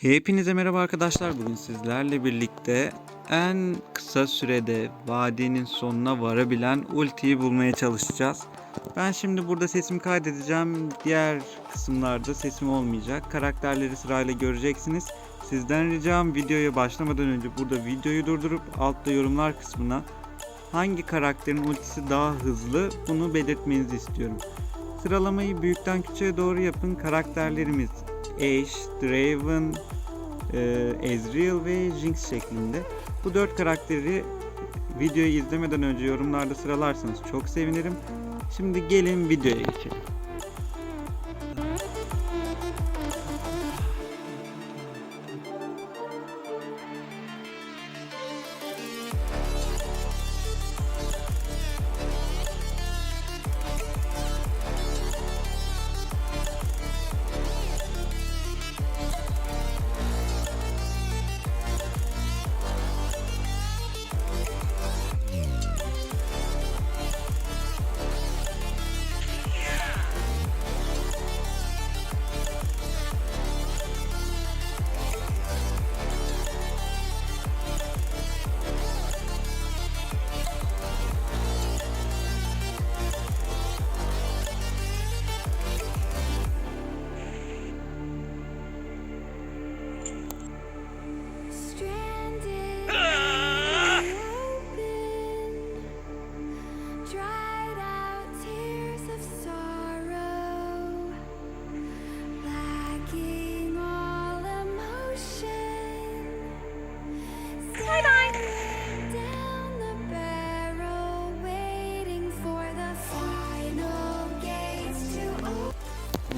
Hepinize merhaba arkadaşlar. Bugün sizlerle birlikte en kısa sürede vadinin sonuna varabilen ultiyi bulmaya çalışacağız. Ben şimdi burada sesimi kaydedeceğim. Diğer kısımlarda sesim olmayacak. Karakterleri sırayla göreceksiniz. Sizden ricam videoya başlamadan önce burada videoyu durdurup altta yorumlar kısmına hangi karakterin ultisi daha hızlı bunu belirtmenizi istiyorum. Sıralamayı büyükten küçüğe doğru yapın. Karakterlerimiz Ashe, Draven, e, Ezreal ve Jinx şeklinde. Bu dört karakteri videoyu izlemeden önce yorumlarda sıralarsanız çok sevinirim. Şimdi gelin videoya geçelim.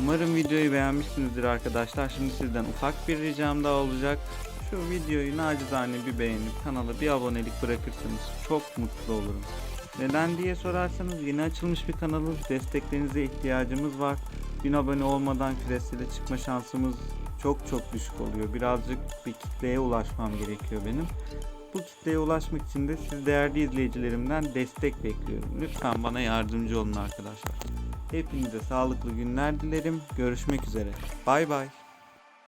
Umarım videoyu beğenmişsinizdir arkadaşlar. Şimdi sizden ufak bir ricam daha olacak. Şu videoyu nacizane bir beğenip kanala bir abonelik bırakırsanız çok mutlu olurum. Neden diye sorarsanız yeni açılmış bir kanalız. Desteklerinize ihtiyacımız var. 1000 abone olmadan Crest'e çıkma şansımız çok çok düşük oluyor. Birazcık bir kitleye ulaşmam gerekiyor benim. Bu kitleye ulaşmak için de siz değerli izleyicilerimden destek bekliyorum. Lütfen bana yardımcı olun arkadaşlar. Hepinize sağlıklı günler dilerim. Görüşmek üzere. Bay bay.